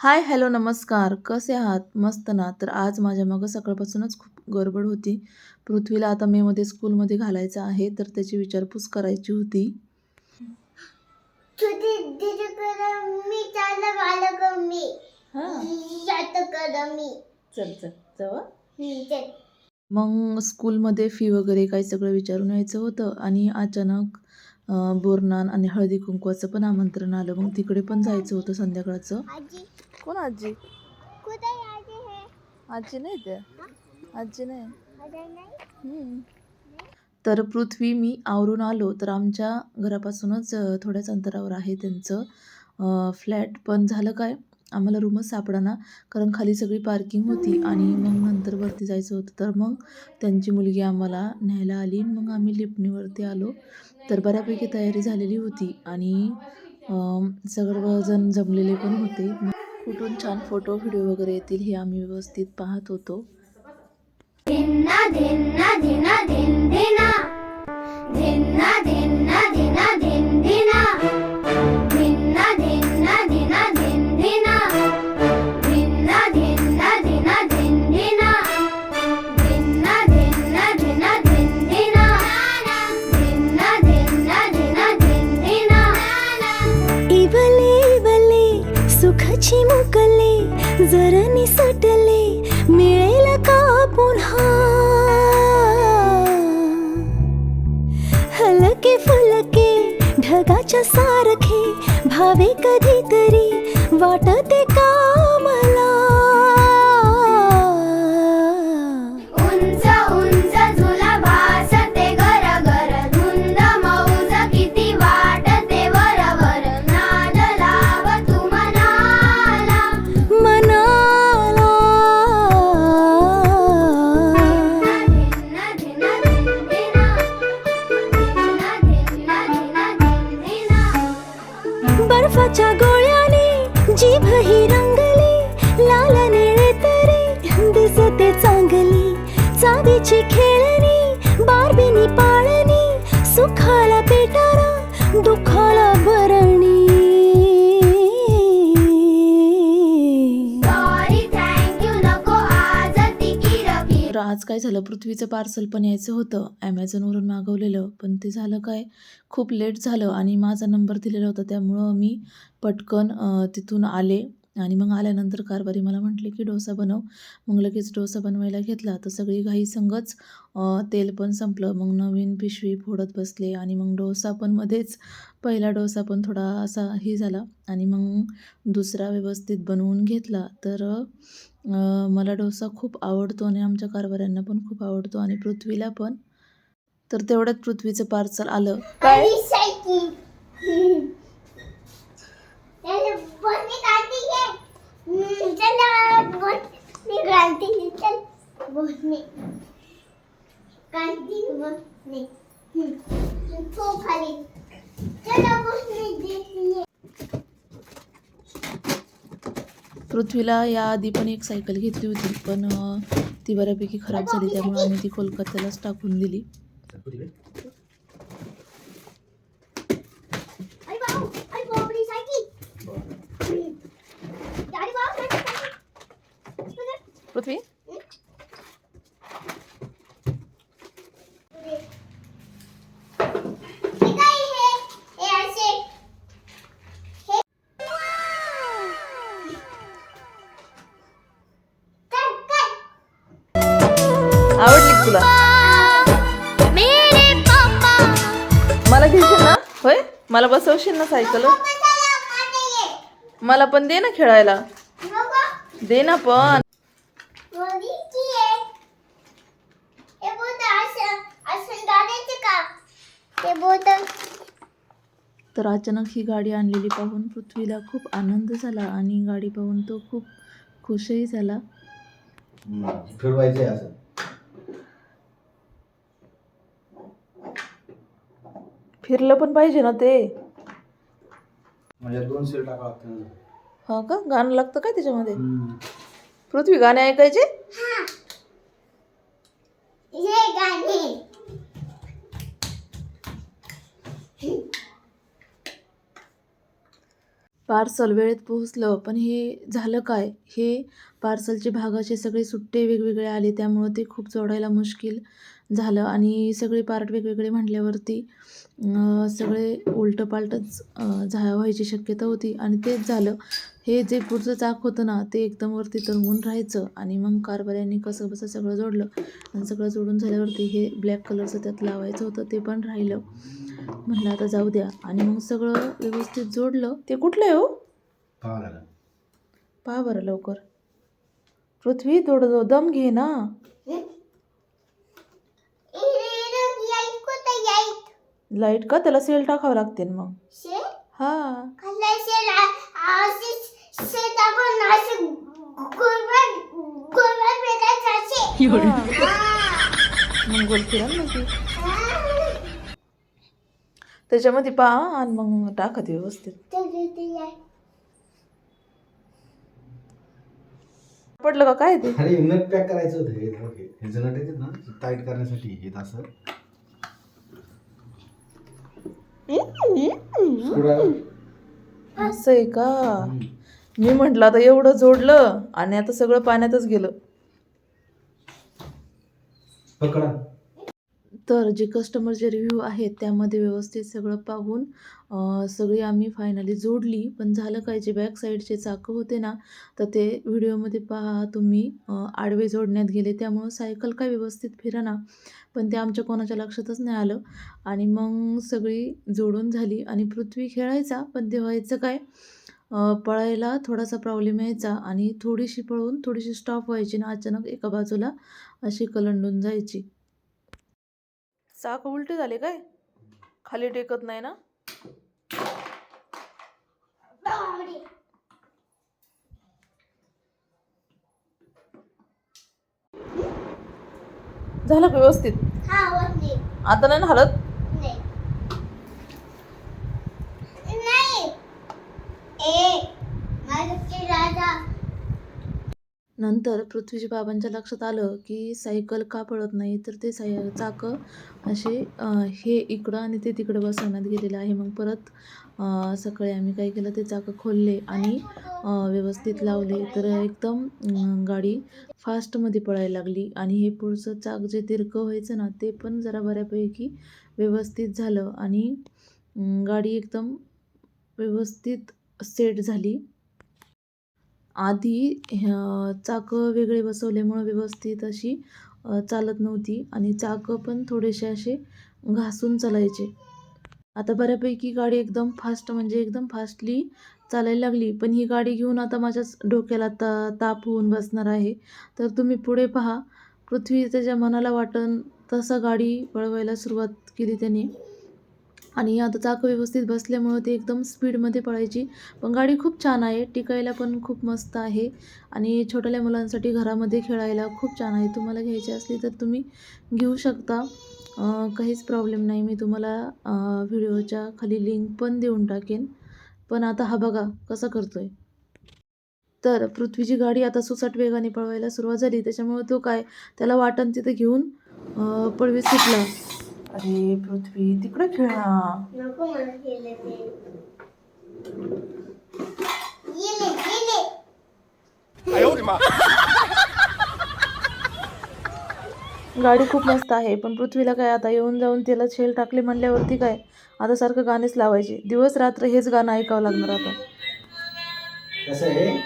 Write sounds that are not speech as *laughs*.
Hi hello नमस्कार. कसे आहात? मस्त ना? तर आज माझ्या मागं सकाळपासूनच खूप गडबड होती. पृथ्वीला आता मेमध्ये स्कूलमध्ये घालायचं आहे तर त्याची विचारपूस करायची होती. हां. चल चल. मग स्कूलमध्ये फी वगैरे काही सगळं विचारून यायचं होतं आणि अचानक बोरनान आणि हळदी कुंकवाचं पण आमंत्रण आलं. मग तिकडे पण जायचं होतं संध्याकाळचं. कोण आजी? कुठे आजी हे। आजी नाही ते आजी नाही। आजी नाही? हम्म. तर पृथ्वी मी आवरून आलो तर आमच्या घरापासूनच अ, थोड्याच अंतरावर आहे त्यांचं. अ, फ्लॅट पण झालं काय? आम्हाला रूमच सापडाना कारण खाली सगळी पार्किंग होती आणि मग नंतर वरती जायचं होतं. तर मग त्यांची मुलगी आम्हाला न्यायला आली. मग आम्ही लिफ्टनीवरती आलो. तर बऱ्यापैकी तयारी झालेली होती आणि अम, सर्वजण जमलेले पण होते. मग कुठून छान फोटो व्हिडिओ वगैरे येतील हे आम्ही व्यवस्थित पाहत होतो. ढगाच्या सारखे भावे कधीतरी वाटते का? खेळणी बारबीनी पाळणी सुखाला पेटारा दुखाला बरणी सॉरी थँक्यू नको आज तर काय झालं? पृथ्वीचं पार्सल पण यायचं होतं. ॲमेझॉनवरून मागवलेलं. पण ते झालं काय? खूप लेट झालं आणि माझा नंबर दिलेला होता. त्यामुळं मी पटकन तिथून आले. आणि मग आल्यानंतर कारभारी मला म्हटले की डोसा बनव. मग लगेच डोसा बनवायला घेतला. तर सगळी घाई संगच तेल पण संपलं. मग नवीन पिशवी फोडत बसले आणि मग डोसा पण मध्येच पहिला डोसा पण थोडा असा हे झाला आणि मग दुसरा व्यवस्थित बनवून घेतला. तर मला डोसा खूप आवडतो आणि आमच्या कारभाऱ्यांना पण खूप आवडतो आणि पृथ्वीला पण. तर तेवढ्यात पृथ्वीचं पार्सल आलं. *laughs* काढते ये. पृथ्वीला याआधी पण एक सायकल घेतली होती पण ती बऱ्यापैकी खराब झाली त्यामुळे आम्ही ती कोलकात्यालाच टाकून दिली अरे भाऊ अरे बापरे सायकी अरे भाऊ सायकी पृथ्वी हे काय हे हे असे हे काय काय तुला. मला घेशील ना? होय? मला बसवशील ना सायकल? मला पण दे ना खेळायला. दे ना पण. तर अचानक ही गाडी आणलेली पाहून पृथ्वीला खूप आनंद झाला आणि गाडी पाहून तो खूप खुशही झाला. फिरवायचे असं. फिरलं पण पाहिजे ना ते. म्हणजे दोन सीट टाकावं लागतं हा का? गाणं लागतं काय त्याच्यामध्ये? पृथ्वी गाणे ऐकायचे? हे. गाणे. पार्सल वेळेत पोहोचलं पण हे झालं काय? हे पार्सलचे भाग असे सगळे सुट्टे वेगवेगळे आले त्यामुळं ते खूप जोडायला मुश्किल. झालं आणि सगळे पार्ट वेगवेगळे म्हटल्यावरती अं, सगळे उलटं पालटंच झा व्हायची शक्यता होती आणि तेच झालं. हे जे पुढचं चाक होतं ना ते एकदम वरती तरंगून राहायचं आणि मग कारभाऱ्यांनी कसं बसं सगळं जोडलं आणि सगळं जोडून झाल्यावरती हे ब्लॅक कलरचं त्यात लावायचं होतं ते पण राहिलं. म्हटलं आता जाऊ द्या. आणि मग सगळं व्यवस्थित जोडलं. ते कुठलं आहे हो? लागेल पहा बरं लवकर. पृथ्वी थोडं दम घे ना. लाइट का? त्याला सेल टाकावं लागते ना मग हा. खाल्लं पेटायचं असे मग गोल ती. त्याच्यामध्ये पहा आणि मग टाका ते व्यवस्थित. पडलं का? काय ते? अरे नट पॅक करायचं होतं हे हे येतात ना? टाईट करण्यासाठी येत असं. असं आहे का? मी म्हटलं आता एवढं जोडलं आणि आता सगळं पाण्यातच गेलं. पकडा. तर जे कस्टमरचे रिव्ह्यू आहेत त्यामध्ये व्यवस्थित सगळं पाहून सगळी आम्ही फायनली जोडली. पण झालं काय जे बॅक साईडचे चाकं होते ना तर ते व्हिडिओमध्ये पहा तुम्ही आडवे जोडण्यात गेले. त्यामुळं सायकल काय व्यवस्थित फिरेना पण ते आमच्या कोणाच्या लक्षातच नाही आलं. आणि मग सगळी जोडून झाली. आणि पृथ्वी खेळायचा पण ते व्हायचं काय? पळायला थोडासा प्रॉब्लेम यायचा. आणि थोडीशी पळून थोडीशी स्टॉप व्हायची ना अचानक एका बाजूला अशी कलंडून जायची. चाक उलटे झाले काय? खाली टेकत नाही ना? झालं का व्यवस्थित? हा आता नाही ना हलत नाही नाही ए माझं राजा नंतर पृथ्वीजी बाबांच्या लक्षात आलं की सायकल का पळत नाही तर ते साय चाकं असे हे इकडं आणि ते तिकडं बसवण्यात गेलेलं आहे. मग परत सकाळी आम्ही काय केलं ते चाकं खोलले आणि व्यवस्थित लावले. तर एकदम गाडी फास्टमध्ये पळायला लागली आणि हे पुढचं चाक जे तिरकं व्हायचं ना ते पण जरा बऱ्यापैकी व्यवस्थित झालं आणि गाडी एकदम व्यवस्थित सेट झाली. आधी ह्या चाकं वेगळे बसवल्यामुळं व्यवस्थित अशी चालत नव्हती आणि चाकं पण थोडेसे असे घासून चालायचे. आता बऱ्यापैकी गाडी एकदम फास्ट म्हणजे एकदम फास्टली चालायला लागली. पण ही गाडी घेऊन आता माझ्याच डोक्याला ता ताप होऊन बसणार आहे. तर तुम्ही पुढे पहा. पृथ्वी त्याच्या मनाला वाटन तसं गाडी पळवायला सुरुवात केली त्याने. आणि आता चाक व्यवस्थित बसल्यामुळं ते एकदम स्पीडमध्ये पळायची. पण गाडी खूप छान आहे टिकायला पण खूप मस्त आहे. आणि छोट्याल्या मुलांसाठी घरामध्ये खेळायला खूप छान आहे. तुम्हाला घ्यायची असली तर तुम्ही घेऊ शकता. काहीच प्रॉब्लेम नाही. मी तुम्हाला व्हिडिओच्या खाली लिंक पण देऊन टाकेन. पण आता हा बघा कसा करतोय. तर पृथ्वीची गाडी आता सुसाट वेगाने पळवायला सुरुवात झाली. त्याच्यामुळे तो काय त्याला वाटण तिथं घेऊन पळवी सुटला. अरे पृथ्वी तिकडे खेळा गेले गाडी खूप मस्त आहे पण पृथ्वीला काय आता येऊन जाऊन तिला शेल टाकली म्हणल्यावरती काय? आता सारखं गाणेच लावायचे. दिवस रात्र हेच गाणं ऐकावं लागणार आता. कसं आहे?